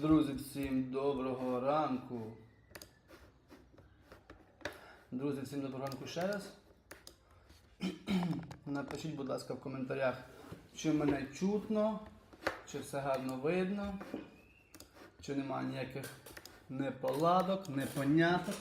Друзі, всім доброго ранку. Друзі, всім доброго ранку ще раз. Напишіть, будь ласка, в коментарях, чи мене чутно, чи все гарно видно, чи немає ніяких неполадок, непоняток.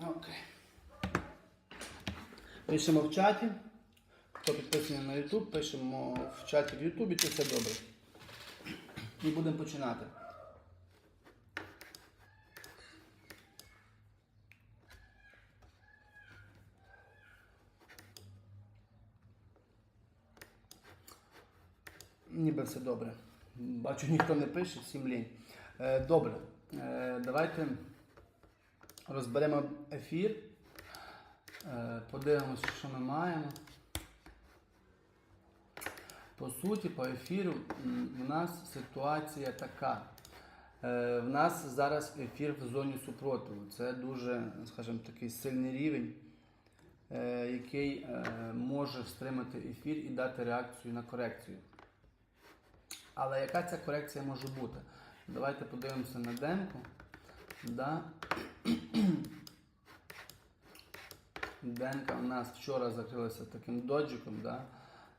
Окей. Пишемо в чаті. Хто підписаний на YouTube, пишемо в чаті в YouTube, чи все добре. І будемо починати. Ніби все добре. Бачу, ніхто не пише, всім лінь. Е, добре. Е, давайте розберемо ефір. Е, подивимося, що ми маємо. По суті, по ефіру у нас ситуація така. Е, В нас зараз ефір в зоні супротиву. Це дуже, скажімо, такий сильний рівень, е, який може стримати ефір і дати реакцію на корекцію. Але яка ця корекція може бути? Давайте подивимося на демку. Да. Денка у нас вчора закрилася таким доджиком, да,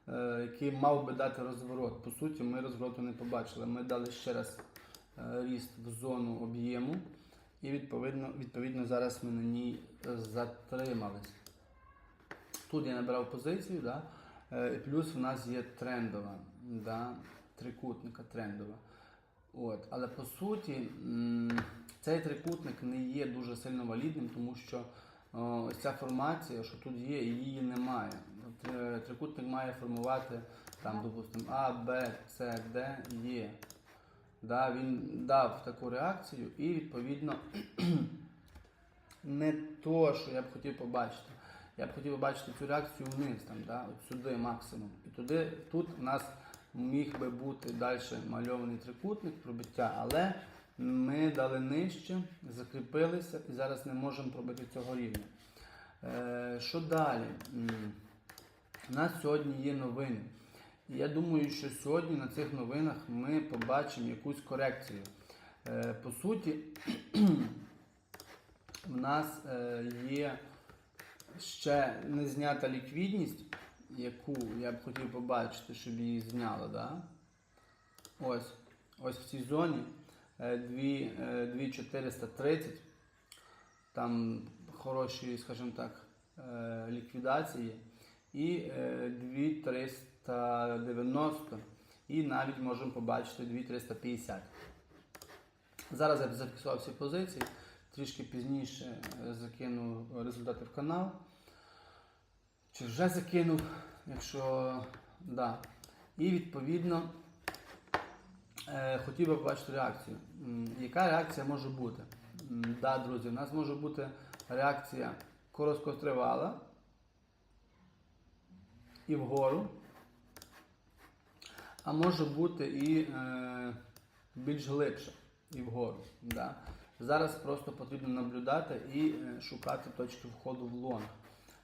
е, який мав би дати розворот. По суті, ми розвороту не побачили. Ми дали ще раз е, ріст в зону об'єму, і відповідно, відповідно зараз ми на ній е, затримались. Тут я набирав позицію, да, е, плюс в нас є трендова, да, трикутника трендова. От. Але по суті, цей трикутник не є дуже сильно валідним, тому що ось ця формація, що тут є, її немає. Е, Трикутник має формувати там, допустимо, А, Б, С, Д, Е. Да, він дав таку реакцію і відповідно не то, що я б хотів побачити. Я б хотів побачити цю реакцію вниз, там, да, от сюди максимум. І туди, тут у нас міг би бути далі мальований трикутник, пробиття, але ми дали нижче, закріпилися і зараз не можемо пробити цього рівня. Е, що далі? У нас сьогодні є новини. Я думаю, що сьогодні на цих новинах ми побачимо якусь корекцію. Е, по суті, в нас е, є ще не знята ліквідність, яку я б хотів побачити, щоб її зняли. Да? Ось, ось в цій зоні е, дві- е, 2430. Там хороші, скажімо так, е, ліквідації. І е, 2390. І навіть можемо побачити 2350. Зараз я зафіксував всі позиції. Трішки пізніше е, закину результати в канал. Чи вже закинув, якщо да. І відповідно е, хотів би побачити реакцію. Яка реакція може бути? Да, друзі, у нас може бути реакція короткотривала і вгору. А може бути і е, більш глибше і вгору. Да. Зараз просто потрібно наблюдати і е, шукати точки входу в лонг.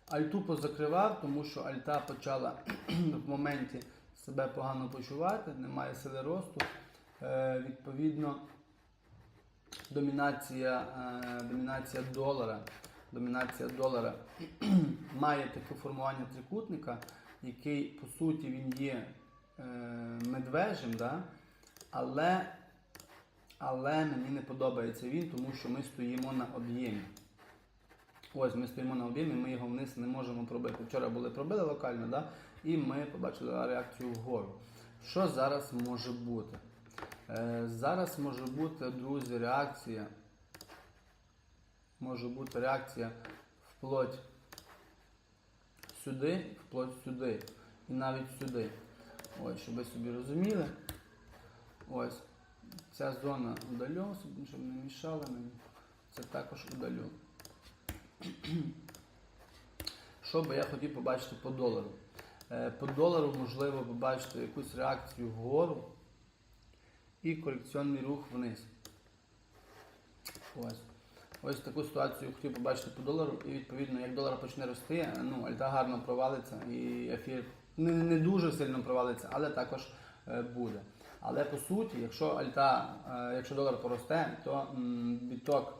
Альту позакривав, тому що альта почала в моменті себе погано почувати, немає сили росту. Е, відповідно, домінація, е, домінація долара. Домінація долара має таке формування трикутника, який по суті він є е, медвежим, да? але, але мені не подобається він, тому що ми стоїмо на об'ємі. Ось ми стоїмо на об'ємі, ми його вниз не можемо пробити. Вчора були пробили локально, да? і ми побачили реакцію вгору. Що зараз може бути? Е, зараз може бути, друзі, реакція. Може бути реакція вплоть сюди, вплоть сюди. І навіть сюди. Ось, щоб ви собі розуміли. Ось. Ця зона удалю, щоб не мішала мені. Це також удалю. Що би я хотів побачити по долару? Е, По долару можливо побачити якусь реакцію вгору і корекційний рух вниз. Ось. Ось таку ситуацію хотів побачити по долару, і відповідно, як долар почне рости, ну, альта гарно провалиться, і ефір не, не дуже сильно провалиться, але також е, буде. Але по суті, якщо альта, е, якщо долар поросте, то біток,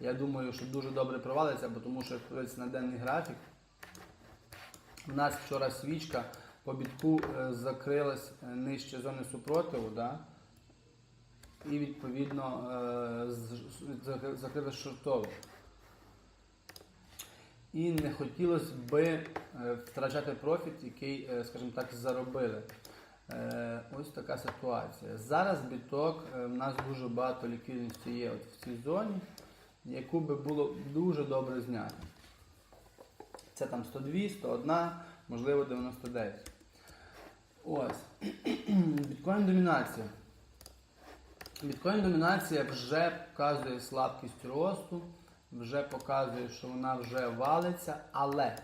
я думаю, що дуже добре провалиться, бо тому що як на денний графік, у нас вчора свічка по бітку е, закрилась е, нижче зони супротиву, да? і відповідно е, з- з- зак- закрилась шортово. І не хотілося е, втрачати профіт, який, скажімо так, заробили. Ось така ситуація. Зараз біток, в нас дуже багато ліквідності є от в цій зоні, яку би було дуже добре зняти. Це там 102, 101, можливо 99. Ось. Біткоін домінація. Біткоін домінація вже показує слабкість росту, вже показує, що вона вже валиться, але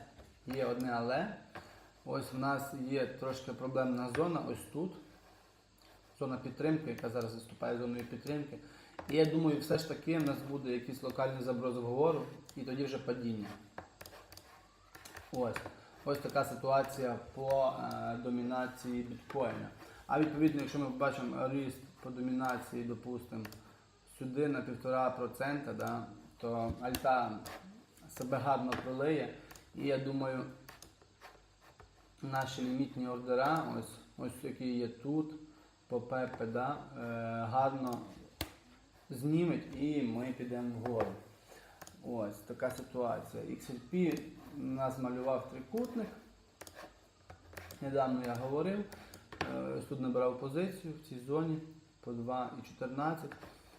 є одне але. Ось в нас є трошки проблемна зона, ось тут. Зона підтримки, яка зараз виступає зоною підтримки. І я думаю, все ж таки в нас буде якийсь локальний заброс вгору і тоді вже падіння. Ось. Ось така ситуація по е, домінації біткоїна. А відповідно, якщо ми побачимо ріст по домінації, допустимо, сюди на 1,5%, да, то альта себе гарно пролиє. І я думаю, наші лімітні ордера, ось, ось які є тут, по ПП, да, е, гарно зніметь і ми підемо вгору. Ось така ситуація. XRP нас малював трикутник. Недавно я говорив. Е, Ось тут набирав позицію в цій зоні по 2,14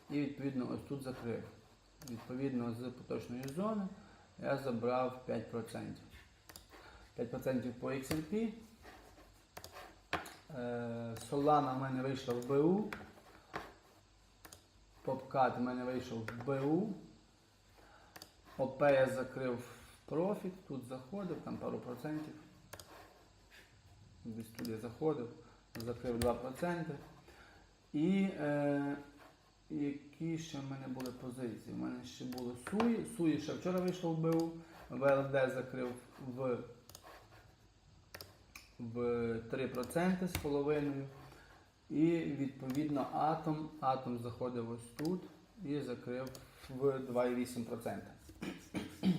і відповідно ось тут закрив. Відповідно з поточної зони я забрав 5%. 5% по XRP. Е, Solana в мене вийшла в БУ. Попкат в мене вийшов в БУ. ОП я закрив в профіт, тут заходив, там пару процентів. Десь тут я заходив, закрив 2%. І е, які ще в мене були позиції? У мене ще було Суї. Суї ще вчора вийшло в БУ, ВЛД закрив в, в 3% з половиною. І відповідно атом. Атом заходив ось тут і закрив в 2,8%.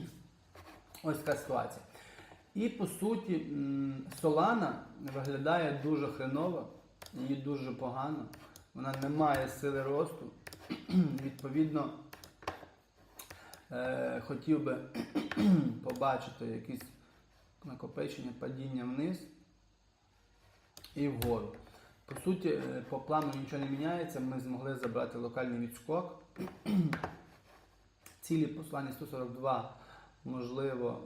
Ось така ситуація. І по суті, Solana виглядає дуже хреново, її дуже погано. Вона не має сили росту. Відповідно, е, хотів би побачити якісь накопичення, падіння вниз і вгору. По суті, е, по плану нічого не міняється. Ми змогли забрати локальний відскок. Цілі послання 142, можливо,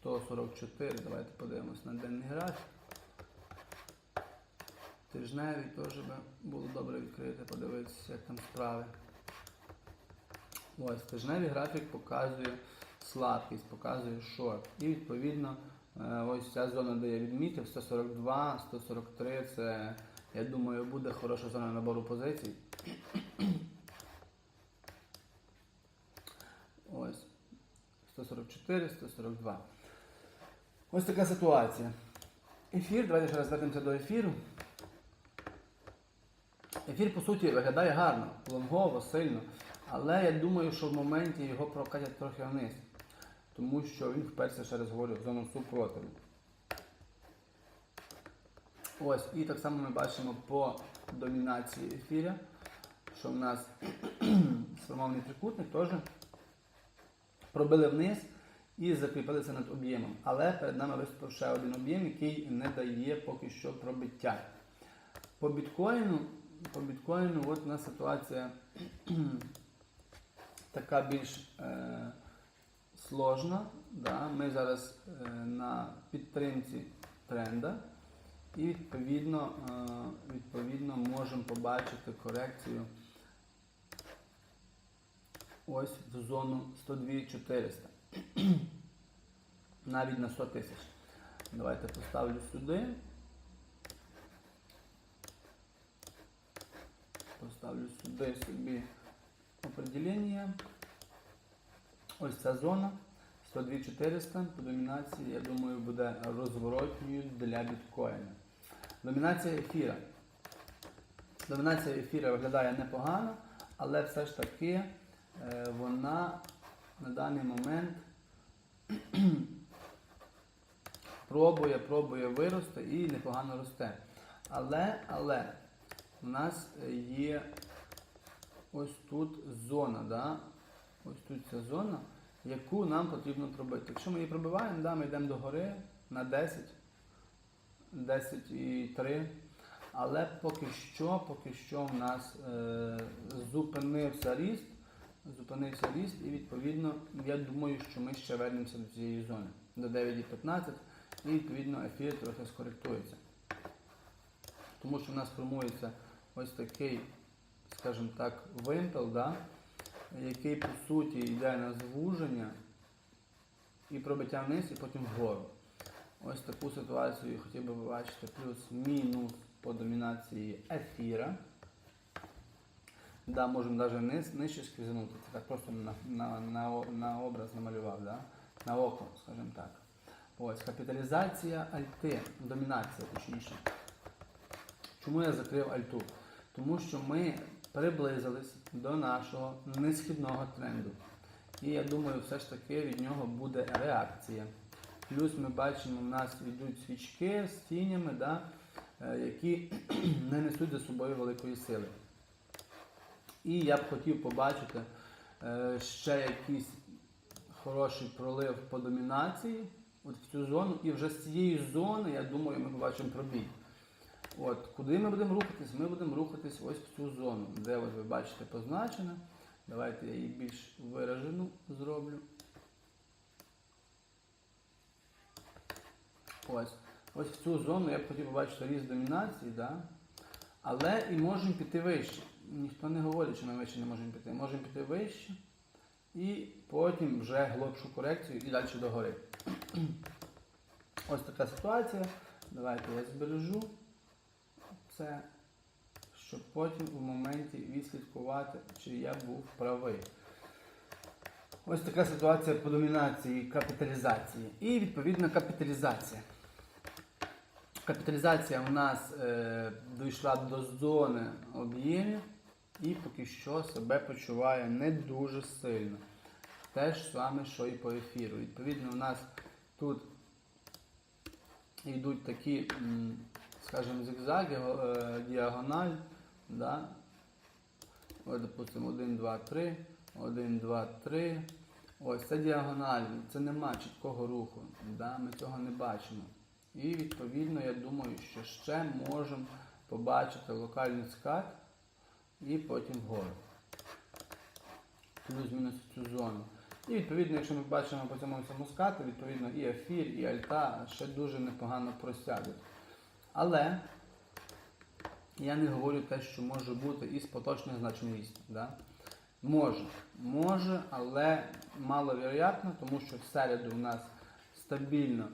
144. Давайте подивимось на денний графік. Тижневий теж би було добре відкрити, подивитися, як там справи. Ось, тижневий графік показує слабкість, показує шорт. І відповідно е, ось ця зона, де я відмітив, 142, 143, це, я думаю, буде хороша зона набору позицій. Ось. 144, 142. Ось така ситуація. Ефір, давайте ще раз вернемося до ефіру. Ефір, по суті, виглядає гарно, лонгово, сильно. Але я думаю, що в моменті його прокатять трохи вниз. Тому що він вперся, ще раз говорю, в зону супротиву. Ось, і так само ми бачимо по домінації ефіря, що в нас сформований трикутник теж пробили вниз і закріпилися над об'ємом. Але перед нами виступив ще один об'єм, який не дає поки що пробиття. По біткоїну, по біткоїну от у нас ситуація така більш е, сложна. Да? Ми зараз е, на підтримці тренда і відповідно, е, відповідно можемо побачити корекцію ось в зону 102 400. Навіть на 100 тисяч. Давайте поставлю сюди. Поставлю сюди собі определення. Ось ця зона. 102 400 по домінації, я думаю, буде розворотньою для біткоїна. Домінація ефіра. Домінація ефіра виглядає непогано, але все ж таки е, вона на даний момент пробує, пробує вирости і непогано росте. Але, але у нас є ось тут зона, да? ось тут ця зона, яку нам потрібно пробити. Якщо ми її пробиваємо, да, ми йдемо до гори на 10, 10 і 3. Але поки що, поки що в нас е, зупинився ріст, зупинився ріст, і відповідно я думаю, що ми ще вернемося до цієї зони, до 9,15, і відповідно ефір трохи скоректується. Тому що в нас формується ось такий, скажімо так, вимпел, да, який по суті йде на звуження і пробиття вниз, і потім вгору. Ось таку ситуацію хотів би побачити плюс-мінус по домінації ефіра. Да, можемо навіть нижче скрізанути. Це так просто на, на, на, на образ намалював, да? на око, скажімо так. Ось, капіталізація альти, домінація точніше. Чому я закрив альту? Тому що ми приблизились до нашого несхідного тренду. І я думаю, все ж таки від нього буде реакція. Плюс ми бачимо, в нас йдуть свічки з тінями, да, е, які не несуть за собою великої сили. І я б хотів побачити е, ще якийсь хороший пролив по домінації от в цю зону. І вже з цієї зони, я думаю, ми побачимо пробій. От, куди ми будемо рухатись? Ми будемо рухатись ось в цю зону, де ви бачите позначено. Давайте я її більш виражену зроблю. Ось. Ось в цю зону я б хотів побачити ріст домінації, да? але і можемо піти вище. Ніхто не говорить, що ми вище не можемо піти. Можемо піти вище і потім вже глибшу корекцію і далі догори. Ось така ситуація. Давайте я збережу це, щоб потім у моменті відслідкувати, чи я був правий. Ось така ситуація по домінації капіталізації. І відповідно капіталізація. Капіталізація у нас е, дійшла до зони об'ємів і поки що себе почуває не дуже сильно. Те ж саме, що і по ефіру. Відповідно, у нас тут йдуть такі, скажімо, зигзаги, е, діагональ. Да? Ось, допустимо, 1, 2, 3, 1, 2, 3. Ось це діагональ, це нема чіткого руху. Да? Ми цього не бачимо. І відповідно, я думаю, що ще можемо побачити локальний скат і потім вгору. Плюс-мінус цю зону. І відповідно, якщо ми бачимо по цьому всьому скату, відповідно і ефір, і альта ще дуже непогано просядуть. Але я не говорю те, що може бути із поточних значності. Да? Може, може, але маловероятно, тому що в середу у нас стабільно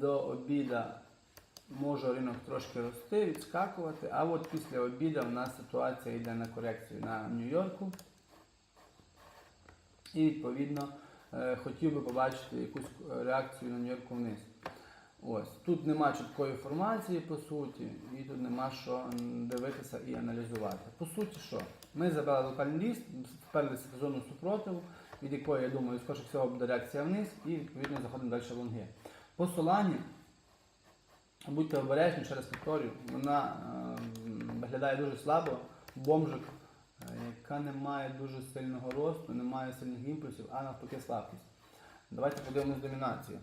до обіда може ринок трошки рости, відскакувати, а от після обіда у нас ситуація йде на корекцію на Нью-Йорку. І відповідно е, хотів би побачити якусь е, реакцію на Нью-Йорку вниз. Ось тут нема чіткої інформації по суті, і тут нема що дивитися і аналізувати. По суті, що? Ми забрали локальний ліст, вперлися в зону супротиву, від якої, я думаю, скоріше всього буде реакція вниз, і відповідно заходимо далі в лонги. По Солані, будьте обережні, ще раз повторюю, вона е, виглядає дуже слабо, бомжик, е, яка не має дуже сильного росту, не має сильних імпульсів, а навпаки слабкість. Давайте подивимось домінацію.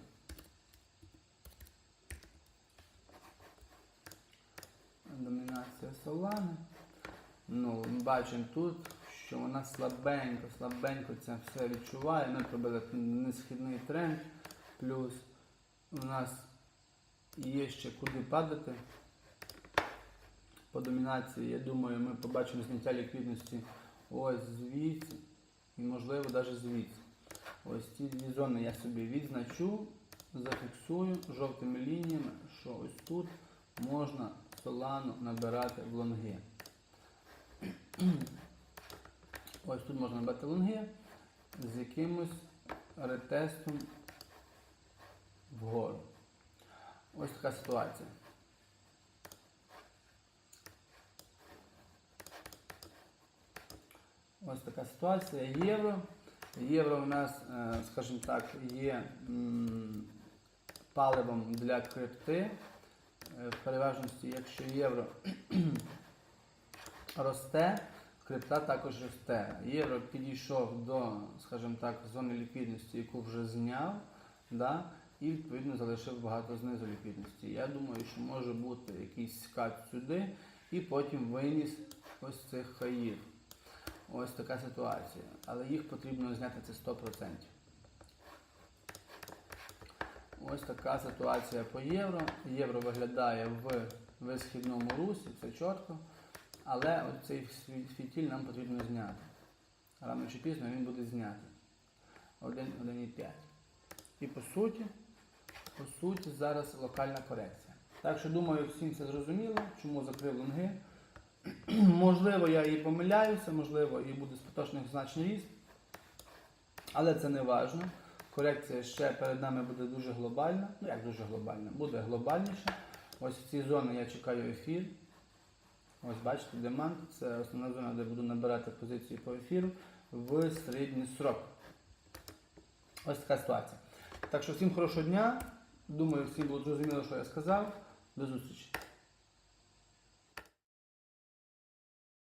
Домінація Солани. Ну, ми бачимо тут, що вона слабенько, слабенько це все відчуває. Ми пробили несхідний тренд, плюс у нас є ще куди падати. По домінації, я думаю, ми побачимо зняття ліквідності ось звідси і можливо навіть звідси. Ось ці дві зони я собі відзначу зафіксую жовтими лініями, що ось тут можна солану набирати в лонги. Ось тут можна набирати лонги з якимось ретестом вгору. Ось така ситуація. Ось така ситуація. Євро. Євро у нас, е, скажімо так, є паливом для крипти. Е, В переважності, якщо євро росте, крипта також росте. Євро підійшов до, скажімо так, зони ліквідності, яку вже зняв, да, і відповідно залишив багато знизу ліквідності. Я думаю, що може бути якийсь скат сюди і потім виніс ось цих хаїв. Ось така ситуація. Але їх потрібно зняти це 100%. Ось така ситуація по євро. Євро виглядає в висхідному русі, все чітко. Але ось цей сві- фітіль нам потрібно зняти. Рано чи пізно він буде знятий. 1,5. І по суті, по суті, зараз локальна корекція. Так що думаю, всім все зрозуміло, чому закрив лонги. можливо, я і помиляюся, можливо, і буде споточний значний ріст. Але це не важно. Корекція ще перед нами буде дуже глобальна. Ну як дуже глобальна? Буде глобальніша. Ось в цій зоні я чекаю ефір. Ось бачите, демант це основна зона, де буду набирати позиції по ефіру в середній срок. Ось така ситуація. Так що всім хорошого дня. Думаю, всім було зрозуміло, що я сказав. До зустрічі.